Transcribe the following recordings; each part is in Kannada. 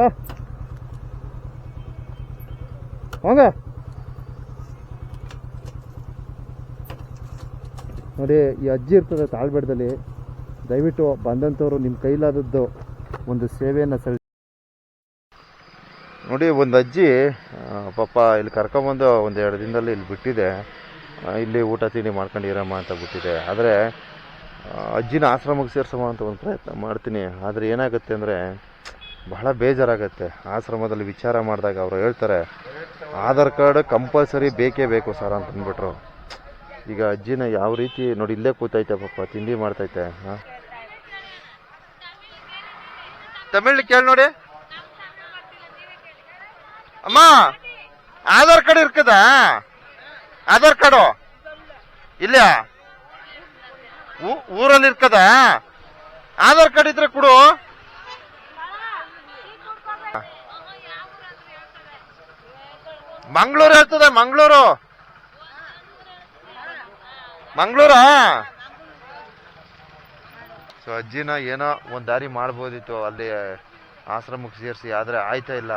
ಬಾ. ಹೋಗ. ನೋಡಿ, ಈ ಅಜ್ಜಿ ಇರ್ತದೆ ತಾಳ್ಬೇಡದಲ್ಲಿ. ದಯವಿಟ್ಟು ಬಂದಂಥವ್ರು ನಿಮ್ಮ ಕೈಲಾದದ್ದು ಒಂದು ಸೇವೆಯನ್ನು ಸಲ್ ನೋಡಿ, ಒಂದು ಅಜ್ಜಿ ಪಾಪ ಇಲ್ಲಿ ಕರ್ಕೊಂಬಂದು ಒಂದು ಎರಡು ದಿನದಲ್ಲಿ ಇಲ್ಲಿ ಬಿಟ್ಟಿದೆ. ಇಲ್ಲಿ ಊಟ ತಿಂಡಿ ಮಾಡ್ಕೊಂಡು ಇರಮ್ಮ ಅಂತ ಬಿಟ್ಟಿದೆ. ಆದರೆ ಅಜ್ಜಿನ ಆಶ್ರಮಕ್ಕೆ ಸೇರಿಸಮ್ಮ ಅಂತ ಒಂದು ಪ್ರಯತ್ನ ಮಾಡ್ತೀನಿ. ಆದರೆ ಏನಾಗುತ್ತೆ ಅಂದರೆ ಬಹಳ ಬೇಜಾರಾಗುತ್ತೆ. ಆಶ್ರಮದಲ್ಲಿ ವಿಚಾರ ಮಾಡಿದಾಗ ಅವರು ಹೇಳ್ತಾರೆ, ಆಧಾರ್ ಕಾರ್ಡ್ ಕಂಪಲ್ಸರಿ ಬೇಕೇ ಬೇಕು ಸರ್ ಅಂತ ಅಂದ್ಬಿಟ್ರು. ಈಗ ಅಜ್ಜಿನ ಯಾವ ರೀತಿ ನೋಡಿ ಇಲ್ಲೇ ಕೂತೈತೆ ಪಾಪ, ತಿಂಡಿ ಮಾಡ್ತೈತೆ, ಹಾಂ? ತಮಿಳ್ ಕೇಳಿ ನೋಡಿ. ಅಮ್ಮ, ಆಧಾರ್ ಕಾರ್ಡ್ ಇರ್ಕದ ಆಧಾರ್ ಕಾರ್ಡು? ಇಲ್ಲ ಊರಲ್ಲಿ ಇರ್ಕದ ಆಧಾರ್ ಕಾರ್ಡ್ ಇದ್ರೆ ಕೊಡು. ಮಂಗಳೂರು ಹೇಳ್ತದೆ, ಮಂಗಳೂರು. ಮಂಗಳೂರಾ? ಸೊ ಅಜ್ಜಿನ ಏನೋ ಒಂದು ದಾರಿ ಮಾಡ್ಬೋದಿತ್ತು, ಅಲ್ಲಿ ಆಶ್ರಮಕ್ಕೆ ಸೇರಿಸಿ, ಆದರೆ ಆಯ್ತಾ ಇಲ್ಲ.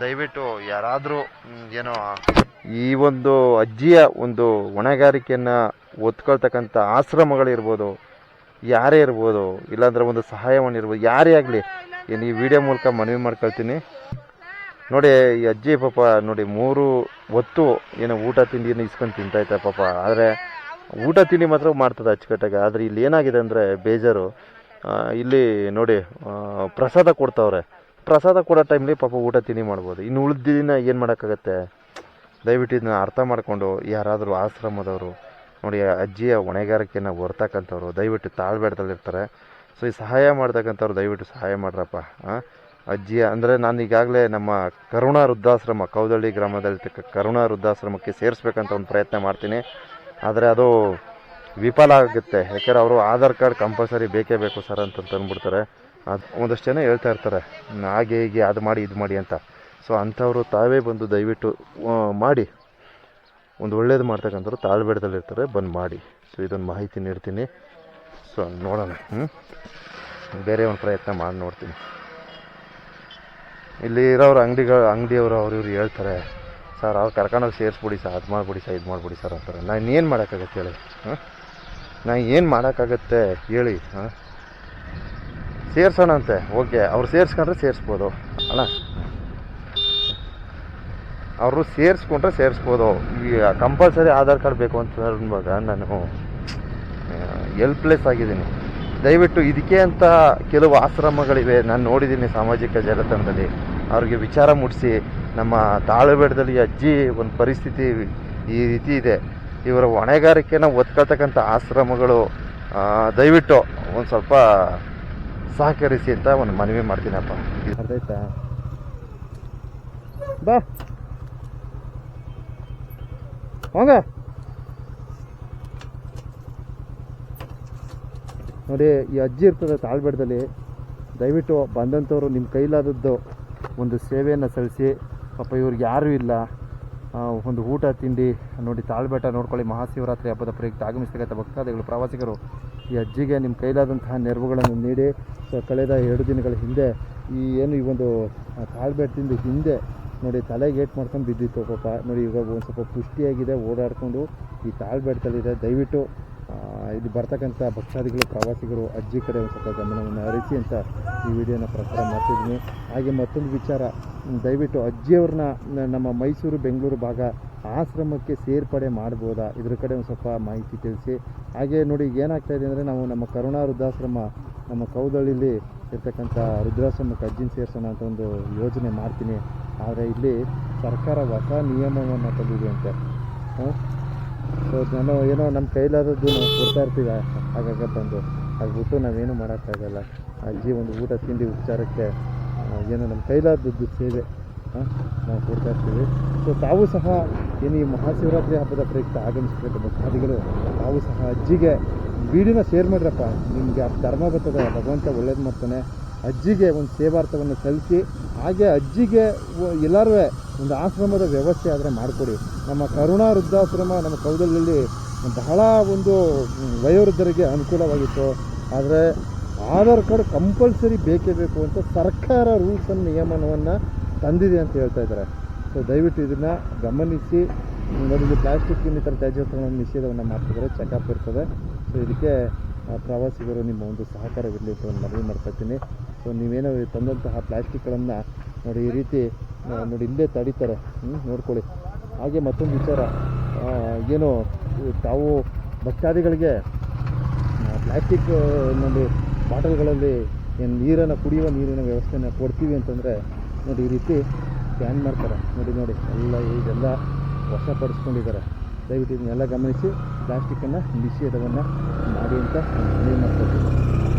ದಯವಿಟ್ಟು ಯಾರಾದರೂ ಏನೋ ಈ ಒಂದು ಅಜ್ಜಿಯ ಒಂದು ಹೊಣೆಗಾರಿಕೆಯನ್ನು ಒತ್ಕೊಳ್ತಕ್ಕಂಥ ಆಶ್ರಮಗಳಿರ್ಬೋದು ಯಾರೇ ಇರ್ಬೋದು, ಇಲ್ಲಾಂದ್ರೆ ಒಂದು ಸಹಾಯವನ್ನು ಇರ್ಬೋದು, ಯಾರೇ ಆಗಲಿ, ಏನು ಈ ವಿಡಿಯೋ ಮೂಲಕ ಮನವಿ ಮಾಡ್ಕೊಳ್ತೀನಿ. ನೋಡಿ, ಈ ಅಜ್ಜಿ ಪಾಪ ನೋಡಿ, ಮೂರು ಹೊತ್ತು ಏನೋ ಊಟ ತಿಂಡಿಯನ್ನು ಇಸ್ಕೊಂಡು ತಿಂತೈತೆ ಪಾಪ. ಆದರೆ ಊಟ ತಿಂಡಿ ಮಾತ್ರ ಮಾಡ್ತದೆ ಅಚ್ಚುಕಟ್ಟಾಗಿ. ಆದರೆ ಇಲ್ಲಿ ಏನಾಗಿದೆ ಅಂದರೆ ಬೇಜಾರು. ಇಲ್ಲಿ ನೋಡಿ ಪ್ರಸಾದ ಕೊಡ್ತಾವ್ರೆ. ಪ್ರಸಾದ ಕೊಡೋ ಟೈಮ್ಲಿ ಪಾಪ ಊಟ ತಿಂಡಿ ಮಾಡ್ಬೋದು. ಇನ್ನು ಉಳಿದ ದಿನ ಏನು ಮಾಡೋಕ್ಕಾಗತ್ತೆ? ದಯವಿಟ್ಟು ಇದನ್ನ ಅರ್ಥ ಮಾಡಿಕೊಂಡು ಯಾರಾದರೂ ಆಶ್ರಮದವರು, ನೋಡಿ, ಅಜ್ಜಿಯ ಹೊಣೆಗಾರಿಕೆನ ಹೊರ್ತಕ್ಕಂಥವ್ರು, ದಯವಿಟ್ಟು ತಾಳ್ಬೇಡ್ದಲ್ಲಿರ್ತಾರೆ. ಸೊ ಈ ಸಹಾಯ ಮಾಡ್ತಕ್ಕಂಥವ್ರು ದಯವಿಟ್ಟು ಸಹಾಯ ಮಾಡ್ರಪ್ಪ. ಆ? ಅಜ್ಜಿಯ ಅಂದರೆ ನಾನು ಈಗಾಗಲೇ ನಮ್ಮ ಕರುಣಾ ವೃದ್ಧಾಶ್ರಮ, ಕೌದಳ್ಳಿ ಗ್ರಾಮದಲ್ಲಿರ್ತಕ್ಕ ಕರುಣಾ ವೃದ್ಧಾಶ್ರಮಕ್ಕೆ ಸೇರಿಸ್ಬೇಕಂತ ಒಂದು ಪ್ರಯತ್ನ ಮಾಡ್ತೀನಿ. ಆದರೆ ಅದು ವಿಫಲ ಆಗುತ್ತೆ. ಯಾಕೆಂದ್ರೆ ಅವರು ಆಧಾರ್ ಕಾರ್ಡ್ ಕಂಪಲ್ಸರಿ ಬೇಕೇ ಬೇಕು ಸರ್ ಅಂತ ತಂದುಬಿಡ್ತಾರೆ. ಅದು ಒಂದಷ್ಟು ಜನ ಹೇಳ್ತಾ ಇರ್ತಾರೆ ಹಾಗೆ, ಹೀಗೆ, ಅದು ಮಾಡಿ, ಇದು ಮಾಡಿ ಅಂತ. ಸೊ ಅಂಥವರು ತಾವೇ ಬಂದು ದಯವಿಟ್ಟು ಮಾಡಿ. ಒಂದು ಒಳ್ಳೇದು ಮಾಡ್ತಕ್ಕಂಥವ್ರು ತಾಳ್ಬೇಡದಲ್ಲಿರ್ತಾರೆ ಬಂದು ಮಾಡಿ. ಸೊ ಇದೊಂದು ಮಾಹಿತಿ ನೀಡ್ತೀನಿ. ಸೊ ನೋಡೋಣ ಹ್ಞೂ ಬೇರೆ ಒಂದು ಪ್ರಯತ್ನ ಮಾಡಿ ನೋಡ್ತೀನಿ. ಇಲ್ಲಿ ಇರೋರು ಅಂಗಡಿಗಳು ಅಂಗಡಿಯವರು ಅವ್ರು ಇವ್ರು ಹೇಳ್ತಾರೆ, ಸರ್, ಅವ್ರು ಕರ್ಕೊಂಡೋಗಿ ಸೇರಿಸ್ಬಿಡಿ ಸರ್, ಅದು ಮಾಡಿಬಿಡಿ ಸರ್, ಇದು ಮಾಡಿಬಿಡಿ ಸರ್, ಅಂತಾರೆ. ನಾನು ಏನು ಮಾಡೋಕ್ಕಾಗತ್ತೆ ಹೇಳಿ? ಹಾಂ ನಾನು ಏನು ಮಾಡೋಕ್ಕಾಗತ್ತೆ ಹೇಳಿ? ಹಾಂ ಸೇರ್ಸೋಣ ಅಂತೆ ಓಕೆ. ಅವ್ರು ಸೇರಿಸ್ಕೊಂಡ್ರೆ ಸೇರಿಸ್ಬೋದು, ಅಲ್ಲ? ಅವರು ಸೇರಿಸ್ಕೊಂಡ್ರೆ ಸೇರಿಸ್ಬೋದು. ಈಗ ಕಂಪಲ್ಸರಿ ಆಧಾರ್ ಕಾರ್ಡ್ ಬೇಕು ಅಂತ ಅನ್ನುವಾಗ ನಾನು ಎಲ್ಪ್ಲೆಸ್ ಆಗಿದ್ದೀನಿ. ದಯವಿಟ್ಟು ಇದಕ್ಕೆ ಅಂತ ಕೆಲವು ಆಶ್ರಮಗಳಿವೆ. ನಾನು ನೋಡಿದ್ದೀನಿ ಸಾಮಾಜಿಕ ಜಾಲತಾಣದಲ್ಲಿ. ಅವ್ರಿಗೆ ವಿಚಾರ ಮೂಡಿಸಿ, ನಮ್ಮ ತಾಳುಬೇಡದಲ್ಲಿ ಅಜ್ಜಿ ಒಂದು ಪರಿಸ್ಥಿತಿ ಈ ರೀತಿ ಇದೆ. ಇವರ ಹೊಣೆಗಾರಿಕೆನ ಒತ್ಕೊಳ್ತಕ್ಕಂಥ ಆಶ್ರಮಗಳು ದಯವಿಟ್ಟು ಒಂದು ಸ್ವಲ್ಪ ಸಹಕರಿಸಿ ಅಂತ ಒಂದು ಮನವಿ ಮಾಡ್ತೀನಪ್ಪ. ಅರ್ಥ ಬಾ. ಹೋಗ. ನೋಡಿ, ಈ ಅಜ್ಜಿ ಇರ್ತದೆ ತಾಳ್ಬೇಡದಲ್ಲಿ. ದಯವಿಟ್ಟು ಬಂದಂಥವ್ರು ನಿಮ್ಮ ಕೈಲಾದದ್ದು ಒಂದು ಸೇವೆಯನ್ನು ಸಲ್ಲಿಸಿ, ಪಾಪ ಇವ್ರಿಗೆ ಯಾರೂ ಇಲ್ಲ. ಒಂದು ಊಟ ತಿಂಡಿ ನೋಡಿ ತಾಳ್ಬೇಟ ನೋಡ್ಕೊಳ್ಳಿ. ಮಹಾಶಿವರಾತ್ರಿ ಹಬ್ಬದ ಪ್ರಯುಕ್ತ ಆಗಮಿಸ್ತಕ್ಕಂಥ ಭಕ್ತಾದಿಗಳು, ಪ್ರವಾಸಿಗರು, ಈ ಅಜ್ಜಿಗೆ ನಿಮ್ಮ ಕೈಲಾದಂತಹ ನೆರವುಗಳನ್ನು ನೀಡಿ, ಕಳೆದ ಎರಡು ದಿನಗಳ ಹಿಂದೆ ಈ ಏನು ಈ ಒಂದು ತಾಳ್ಬೆಟ್ಟಿಂದ ಹಿಂದೆ ನೋಡಿ ತಲೆಗೆ ಏಟ್ ಮಾಡ್ಕೊಂಡು ಬಿದ್ದಿತ್ತು. ಪಾಪ ನೋಡಿ ಇವಾಗ ಒಂದು ಸ್ವಲ್ಪ ಪುಷ್ಟಿಯಾಗಿದೆ, ಓಡಾಡಿಕೊಂಡು ಈ ತಾಳ್ಬೇಟದಲ್ಲಿದೆ ದಯವಿಟ್ಟು ಇಲ್ಲಿ ಬರ್ತಕ್ಕಂಥ ಭಕ್ತಾದಿಗಳು, ಪ್ರವಾಸಿಗರು, ಅಜ್ಜಿ ಕಡೆ ಒಂದು ಸ್ವಲ್ಪ ಗಮನವನ್ನು ಹರಿಸಿ ಅಂತ ಈ ವಿಡಿಯೋನ ಪ್ರಸಾರ ಮಾಡ್ತಿದ್ದೀನಿ. ಹಾಗೆ ಮತ್ತೊಂದು ವಿಚಾರ ದಯವಿಟ್ಟು ಅಜ್ಜಿಯವ್ರನ್ನ ನಮ್ಮ ಮೈಸೂರು, ಬೆಂಗಳೂರು ಭಾಗ ಆಶ್ರಮಕ್ಕೆ ಸೇರ್ಪಡೆ ಮಾಡ್ಬೋದಾ? ಇದ್ರ ಕಡೆ ಒಂದು ಸ್ವಲ್ಪ ಮಾಹಿತಿ ತಿಳಿಸಿ. ಹಾಗೆ ನೋಡಿ, ಏನಾಗ್ತಾ ಇದೆ ಅಂದರೆ ನಾವು ನಮ್ಮ ಕರುಣಾ ವೃದ್ಧಾಶ್ರಮ, ನಮ್ಮ ಕೌದಳ್ಳಿಲಿ ಇರ್ತಕ್ಕಂಥ ವೃದ್ಧಾಶ್ರಮಕ್ಕೆ ಅಜ್ಜಿನ ಸೇರ್ಸೋಣ ಅಂತ ಒಂದು ಯೋಜನೆ ಮಾಡ್ತೀನಿ. ಆದರೆ ಇಲ್ಲಿ ಸರ್ಕಾರ ಹೊಸ ನಿಯಮವನ್ನು ತಂದಿದೆ ಅಂತೆ. ನಾನು ಏನೋ ನಮ್ಮ ಕೈಲಾದದ್ದು ನಾವು ಕೊಡ್ತಾ ಇರ್ತೀವಿ. ಆಗಾಗ ಬಂದು ಬಿಟ್ಟು ನಾವೇನು ಮಾಡೋಕ್ಕಾಗಲ್ಲ. ಅಜ್ಜಿ ಒಂದು ಊಟ ತಿಂಡಿ ಉಪಚಾರಕ್ಕೆ ಆ, ಏನೋ ನಮ್ಮ ಕೈಲಾದದ್ದು ಸೇವೆ ಆ, ನಾವು ಕೊಡ್ತಾ ಇರ್ತೀವಿ. ಸೊ ತಾವು ಸಹ ಏನು ಈ ಮಹಾಶಿವರಾತ್ರಿ ಹಬ್ಬದ ಪ್ರಯುಕ್ತ ಆಗಮಿಸಬೇಕು ಭಕ್ತಾದಿಗಳು ತಾವು ಸಹ ಅಜ್ಜಿಗೆ ವಿಡಿಯೋನ ಶೇರ್ ಮಾಡಿರಪ್ಪ ನಿಮಗೆ ಧರ್ಮ ಬರ್ತದೆ ಭಗವಂತ ಒಳ್ಳೇದು ಮಾಡ್ತಾನೆ. ಅಜ್ಜಿಗೆ ಒಂದು ಸೇವಾರ್ಥವನ್ನು ಸಲ್ಲಿಸಿ ಹಾಗೆ ಅಜ್ಜಿಗೆ ಎಲ್ಲರೂ ಒಂದು ಆಶ್ರಮದ ವ್ಯವಸ್ಥೆ ಆದರೆ ಮಾಡಿಕೊಡಿ. ನಮ್ಮ ಕರುಣಾ ವೃದ್ಧಾಶ್ರಮ ನಮ್ಮ ಕೌದಲ್ಲಿ ಬಹಳ ಒಂದು ವಯೋವೃದ್ಧರಿಗೆ ಅನುಕೂಲವಾಗಿತ್ತು. ಆದರೆ ಆಧಾರ್ ಕಾರ್ಡ್ ಕಂಪಲ್ಸರಿ ಬೇಕೇ ಬೇಕು ಅಂತ ಸರ್ಕಾರ ರೂಲ್ಸ್ ಅನ್ನು ನಿಯಮನವನ್ನು ತಂದಿದೆ ಅಂತ ಹೇಳ್ತಾ ಇದ್ದಾರೆ. ಸೊ ದಯವಿಟ್ಟು ಇದನ್ನು ಗಮನಿಸಿ. ಇಲ್ಲಿ ಪ್ಲಾಸ್ಟಿಕ್ ಇನ್ನಿತರ ತ್ಯಾಜ್ಯಗಳನ್ನು ನಿಷೇಧವನ್ನು ಮಾಡ್ತಿದ್ದಾರೆ ಚೆಕಪ್ ಇರ್ತದೆ. ಸೊ ಇದಕ್ಕೆ ಪ್ರವಾಸಿಗರು ನಿಮ್ಮ ಒಂದು ಸಹಕಾರವಿರಲಿ ಅಂತ ಒಂದು ಮನವಿ ಇದ್ದೀನಿ. ಸೊ ನೀವೇನೋ ತಂದಂತಹ ಪ್ಲಾಸ್ಟಿಕ್ಗಳನ್ನು ನೋಡಿ, ಈ ರೀತಿ ನೋಡಿ, ಇಲ್ಲೇ ತಡೀತಾರೆ. ಹ್ಞೂ ನೋಡ್ಕೊಳ್ಳಿ. ಹಾಗೆ ಮತ್ತೊಂದು ವಿಚಾರ. ಏನು, ತಾವು ಭಕ್ತಾದಿಗಳಿಗೆ ಪ್ಲಾಸ್ಟಿಕ್ನಲ್ಲಿ ಬಾಟಲ್ಗಳಲ್ಲಿ ಏನು ನೀರನ್ನು ಕುಡಿಯುವ ನೀರಿನ ವ್ಯವಸ್ಥೆನ ಕೊಡ್ತೀವಿ ಅಂತಂದರೆ, ನೋಡಿ, ಈ ರೀತಿ ಸ್ಕ್ಯಾನ್ ಮಾಡ್ತಾರೆ. ನೋಡಿ ನೋಡಿ, ಎಲ್ಲ ಇದೆಲ್ಲ ವಶಪಡಿಸ್ಕೊಂಡಿದ್ದಾರೆ. ದಯವಿಟ್ಟು ಇದನ್ನೆಲ್ಲ ಗಮನಿಸಿ ಪ್ಲಾಸ್ಟಿಕ್ಕನ್ನು ನಿಷೇಧವನ್ನು ಮಾಡಿ ಅಂತ ಇದ್ದೀನಿ